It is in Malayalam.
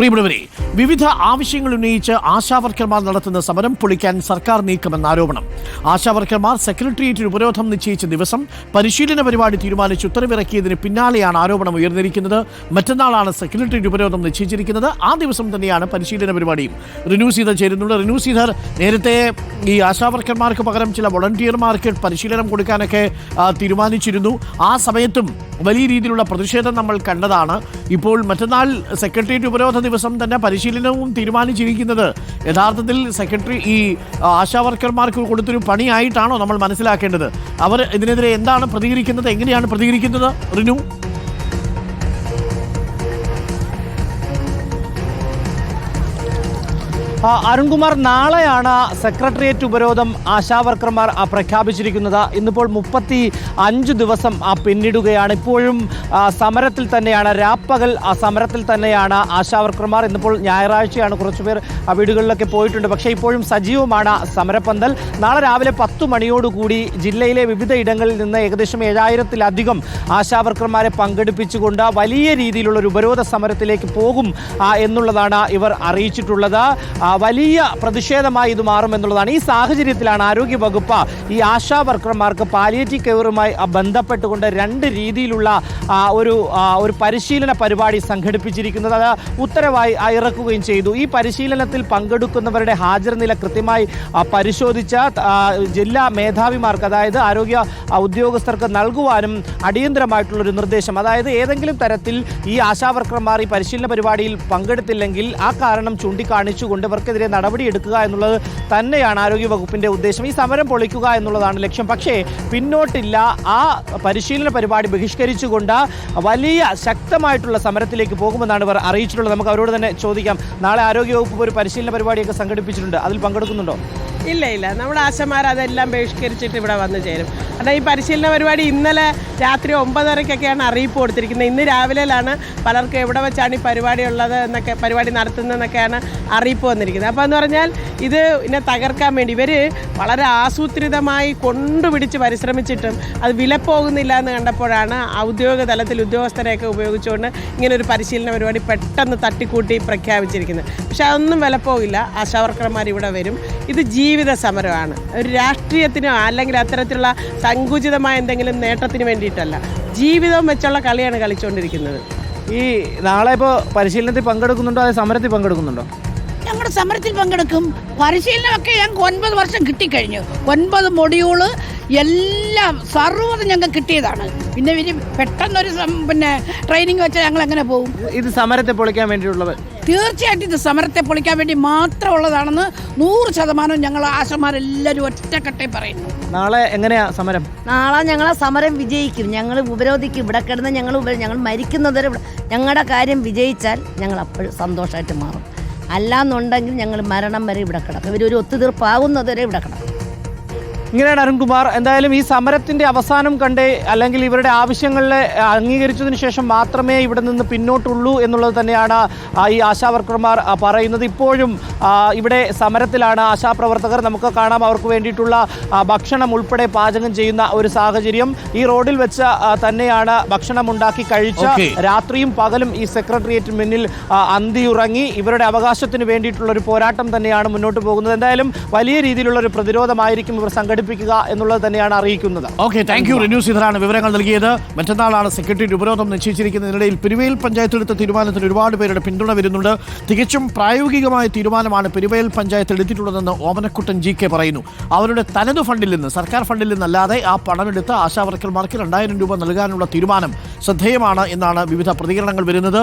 പ്രിയപ്പെട്ടവരെ വിവിധ ആവശ്യങ്ങൾ ഉന്നയിച്ച് ആശാവർക്കർമാർ നടത്തുന്ന സമരം പൊളിക്കാൻ സർക്കാർ നീക്കമെന്ന ആരോപണം. ആശാവർക്കർമാർ സെക്രട്ടേറിയറ്റിന് ഉപരോധം നിശ്ചയിച്ച ദിവസം പരിശീലന പരിപാടി തീരുമാനിച്ച് ഉത്തരവിറക്കിയതിന് പിന്നാലെയാണ് ആരോപണം ഉയർന്നിരിക്കുന്നത്. മറ്റന്നാളാണ് സെക്രട്ടേറിയറ്റ് ഉപരോധം നിശ്ചയിച്ചിരിക്കുന്നത്. ആ ദിവസം തന്നെയാണ് പരിശീലന പരിപാടിയും. റിനു സീതർ ചേരുന്നുണ്ട്. റിനു നേരത്തെ ഈ ആശാവർക്കർമാർക്ക് പകരം ചില വോളണ്ടിയർമാർക്ക് പരിശീലനം കൊടുക്കാനൊക്കെ തീരുമാനിച്ചിരുന്നു. ആ സമയത്തും വലിയ രീതിയിലുള്ള പ്രതിഷേധം നമ്മൾ കണ്ടതാണ്. ഇപ്പോൾ മറ്റന്നാൾ സെക്രട്ടേറിയറ്റ് ഉപരോധ ദിവസം തന്നെ പരിശീലനവും തീരുമാനിച്ചിരിക്കുന്നത്. യഥാർത്ഥത്തിൽ സെക്രട്ടറി ഈ ആശാ വർക്കർമാർക്ക് കൊടുത്തൊരു പണിയായിട്ടാണോ നമ്മൾ മനസ്സിലാക്കേണ്ടത്? അവർ ഇതിനെതിരെ എന്താണ് പ്രതികരിക്കുന്നത്? എങ്ങനെയാണ് പ്രതികരിക്കുന്നത്? റിനു? അരുൺകുമാർ നാളെയാണ് സെക്രട്ടേറിയറ്റ് ഉപരോധം ആശാവർക്കർമാർ പ്രഖ്യാപിച്ചിരിക്കുന്നത്. ഇന്നിപ്പോൾ മുപ്പത്തി അഞ്ച് ദിവസം പിന്നിടുകയാണ്. ഇപ്പോഴും സമരത്തിൽ തന്നെയാണ് രാപ്പകൽ സമരത്തിൽ തന്നെയാണ് ആശാവർക്കർമാർ ഇന്നിപ്പോൾ ഞായറാഴ്ചയാണ് കുറച്ചുപേർ വീടുകളിലൊക്കെ പോയിട്ടുണ്ട്. പക്ഷേ ഇപ്പോഴും സജീവമാണ് സമരപ്പന്തൽ നാളെ രാവിലെ പത്തു മണിയോടുകൂടി ജില്ലയിലെ വിവിധ ഇടങ്ങളിൽ നിന്ന് ഏകദേശം ഏഴായിരത്തിലധികം ആശാവർക്കർമാരെ പങ്കെടുപ്പിച്ചുകൊണ്ട് വലിയ രീതിയിലുള്ള ഒരു ഉപരോധ സമരത്തിലേക്ക് പോകും എന്നുള്ളതാണ് ഇവർ അറിയിച്ചിട്ടുള്ളത്. വലിയ പ്രതിഷേധമായി ഇത് മാറുമെന്നുള്ളതാണ് ഈ സാഹചര്യത്തിലാണ് ആരോഗ്യ വകുപ്പ് ഈ ആശാ വർക്കർമാർക്ക് പാലിയേറ്റീവ് കെയറുമായി ബന്ധപ്പെട്ടുകൊണ്ട് രണ്ട് രീതിയിലുള്ള ഒരു ഒരു പരിശീലന പരിപാടി സംഘടിപ്പിച്ചിരിക്കുന്നത്. അത് ഉത്തരവായി ഇറക്കുകയും ചെയ്തു. ഈ പരിശീലനത്തിൽ പങ്കെടുക്കുന്നവരുടെ ഹാജർ നില കൃത്യമായി പരിശോധിച്ച ജില്ലാ മേധാവിമാർക്ക് അതായത് ആരോഗ്യ ഉദ്യോഗസ്ഥർക്ക് നൽകുവാനും അടിയന്തരമായിട്ടുള്ളൊരു നിർദ്ദേശം. അതായത് ഏതെങ്കിലും തരത്തിൽ ഈ ആശാവർക്കർമാർ ഈ പരിശീലന പരിപാടിയിൽ പങ്കെടുത്തില്ലെങ്കിൽ ആ കാരണം ചൂണ്ടിക്കാണിച്ചുകൊണ്ട് ഇവർക്കെതിരെ നടപടിയെടുക്കുക എന്നുള്ളത് തന്നെയാണ് ആരോഗ്യ വകുപ്പിന്റെ ഉദ്ദേശം. ഈ സമരം പൊളിക്കുക എന്നുള്ളതാണ് ലക്ഷ്യം. പക്ഷേ പിന്നോട്ടില്ല. ആ പരിശീലന പരിപാടി ബഹിഷ്കരിച്ചുകൊണ്ട് വലിയ ശക്തമായിട്ടുള്ള സമരത്തിലേക്ക് പോകുമെന്നാണ് ഇവർ അറിയിച്ചിട്ടുള്ളത്. നമുക്ക് അവരോട് തന്നെ ചോദിക്കാം. നാളെ ആരോഗ്യവകുപ്പ് ഒരു പരിശീലന പരിപാടിയൊക്കെ സംഘടിപ്പിച്ചിട്ടുണ്ട്. അതിൽ പങ്കെടുക്കുന്നുണ്ടോ? ഇല്ല ഇല്ല. നമ്മുടെ ആശമാർ അതെല്ലാം ബഹിഷ്കരിച്ചിട്ട് ഇവിടെ വന്നു ചേരും. കാരണം ഈ പരിശീലന പരിപാടി ഇന്നലെ രാത്രി ഒമ്പതരക്കൊക്കെയാണ് അറിയിപ്പ് കൊടുത്തിരിക്കുന്നത്. ഇന്ന് രാവിലെയാണ് പലർക്കും എവിടെ വെച്ചാണ് ഈ പരിപാടി ഉള്ളത് എന്നൊക്കെ പരിപാടി നടത്തുന്നതെന്നൊക്കെയാണ് അറിയിപ്പ് വന്നിരിക്കുന്നത്. അപ്പോൾ എന്ന് പറഞ്ഞാൽ ഇത് ഇതിനെ തകർക്കാൻ വേണ്ടി ഇവർ വളരെ ആസൂത്രിതമായി കൊണ്ടുപിടിച്ച് പരിശ്രമിച്ചിട്ടും അത് വിലപ്പോകുന്നില്ല എന്ന് കണ്ടപ്പോഴാണ് ഔദ്യോഗിക തലത്തിൽ ഉദ്യോഗസ്ഥരെയൊക്കെ ഉപയോഗിച്ചുകൊണ്ട് ഇങ്ങനൊരു പരിശീലന പരിപാടി പെട്ടെന്ന് തട്ടിക്കൂട്ടി പ്രഖ്യാപിച്ചിരിക്കുന്നത്. പക്ഷേ അതൊന്നും വിലപ്പോകില്ല. ആശാവർക്കർമാർ ഇവിടെ വരും. ഇത് ജീവിത സമരമാണ്. ഒരു രാഷ്ട്രീയത്തിനോ അല്ലെങ്കിൽ അത്തരത്തിലുള്ള സങ്കുചിതമായ എന്തെങ്കിലും നേട്ടത്തിന് വേണ്ടിയിട്ടല്ല. ജീവിതം വെച്ചുള്ള കളിയാണ് കളിച്ചുകൊണ്ടിരിക്കുന്നത് ഈ നാളെ ഇപ്പോൾ പരിശീലനത്തിൽ പങ്കെടുക്കുന്നുണ്ടോ? അതേ സമരത്തിൽ പങ്കെടുക്കുന്നുണ്ടോ? ഞങ്ങളുടെ സമരത്തിൽ പങ്കെടുക്കും. പരിശീലനമൊക്കെ ഞങ്ങൾക്ക് ഒൻപത് വർഷം കിട്ടിക്കഴിഞ്ഞു. ഒൻപത് മൊഡ്യൂൾ എല്ലാം സർവതും ഞങ്ങൾക്ക് കിട്ടിയതാണ്. പിന്നെ ഇനി പെട്ടെന്നൊരു പിന്നെ ട്രെയിനിങ് വെച്ചാൽ ഞങ്ങൾ എങ്ങനെ പോകും? ഇത് സമരത്തെ പൊളിക്കാൻ വേണ്ടിയിട്ടുള്ളത്. തീർച്ചയായിട്ടും ഇത് സമരത്തെ പൊളിക്കാൻ വേണ്ടി മാത്രമുള്ളതാണെന്ന് നൂറ് ശതമാനം ഞങ്ങൾ ആശമാരെല്ലാവരും ഒറ്റക്കെട്ടെ പറയുന്നു. നാളെ എങ്ങനെയാ സമരം? നാളെ ഞങ്ങളെ സമരം വിജയിക്കും. ഞങ്ങൾ ഉപരോധിക്കും. ഇവിടെ കിടന്ന് ഞങ്ങൾ ഞങ്ങൾ മരിക്കുന്നതുവരെ ഇവിടെ ഞങ്ങളുടെ കാര്യം വിജയിച്ചാൽ ഞങ്ങൾ അപ്പോഴും സന്തോഷമായിട്ട് മാറും. അല്ലാന്നുണ്ടെങ്കിൽ ഞങ്ങൾ മരണം വരെ ഇവിടെ കിടക്കും. ഇവരൊരു ഒത്തുതീർപ്പാകുന്നതുവരെ ഇവിടെ കിടക്കും. ഇങ്ങനെയാണ് അരുൺകുമാർ. എന്തായാലും ഈ സമരത്തിന്റെ അവസാനം കണ്ടേ അല്ലെങ്കിൽ ഇവരുടെ ആവശ്യങ്ങളെ അംഗീകരിച്ചതിന് ശേഷം മാത്രമേ ഇവിടെ നിന്ന് പിന്നോട്ടുള്ളൂ എന്നുള്ളത് തന്നെയാണ് ഈ ആശാവർക്കർമാർ പറയുന്നത്. ഇപ്പോഴും ഇവിടെ സമരത്തിലാണ് ആശാപ്രവർത്തകർ നമുക്ക് കാണാം അവർക്ക് വേണ്ടിയിട്ടുള്ള ഭക്ഷണം ഉൾപ്പെടെ പാചകം ചെയ്യുന്ന ഒരു സാഹചര്യം. ഈ റോഡിൽ വെച്ച് തന്നെയാണ് ഭക്ഷണം ഉണ്ടാക്കി കഴിച്ച രാത്രിയും പകലും ഈ സെക്രട്ടേറിയറ്റ് മുന്നിൽ അന്തിയുറങ്ങി. ഇവരുടെ അവകാശത്തിന് വേണ്ടിയിട്ടുള്ള ഒരു പോരാട്ടം തന്നെയാണ് മുന്നോട്ട് പോകുന്നത്. എന്തായാലും വലിയ രീതിയിലുള്ള ഒരു പ്രതിരോധമായിരിക്കും ഇവർ സംഘടിപ്പിക്കുക എന്നുള്ളത് തന്നെയാണ് അറിയിക്കുന്നത്. ഓക്കെ താങ്ക് യു റിന്യൂ ശ്രീധരാണ് വിവരങ്ങൾ നൽകിയത്. മറ്റന്നാളാണ് സെക്രട്ടറിയുടെ ഉപരോധം നിശ്ചയിച്ചിരിക്കുന്നതിനിടയിൽ പെരുവയിൽ പഞ്ചായത്ത് എടുത്ത തീരുമാനത്തിന് ഒരുപാട് പേരുടെ പിന്തുണ വരുന്നുണ്ട്. തികച്ചും പ്രായോഗികമായ തീരുമാനമാണ് പെരുവയൽ പഞ്ചായത്ത് എടുത്തിട്ടുള്ളതെന്ന് ഓമനക്കുട്ടൻ ജി കെ പറയുന്നു. അവരുടെ തനത് ഫണ്ടിൽ നിന്ന് സർക്കാർ ഫണ്ടിൽ നിന്നല്ലാതെ ആ പണമെടുത്ത് ആശാവർക്കർമാർക്ക് രണ്ടായിരം രൂപ നൽകാനുള്ള തീരുമാനം ശ്രദ്ധേയമാണ് എന്നാണ് വിവിധ പ്രതികരണങ്ങൾ വരുന്നത്.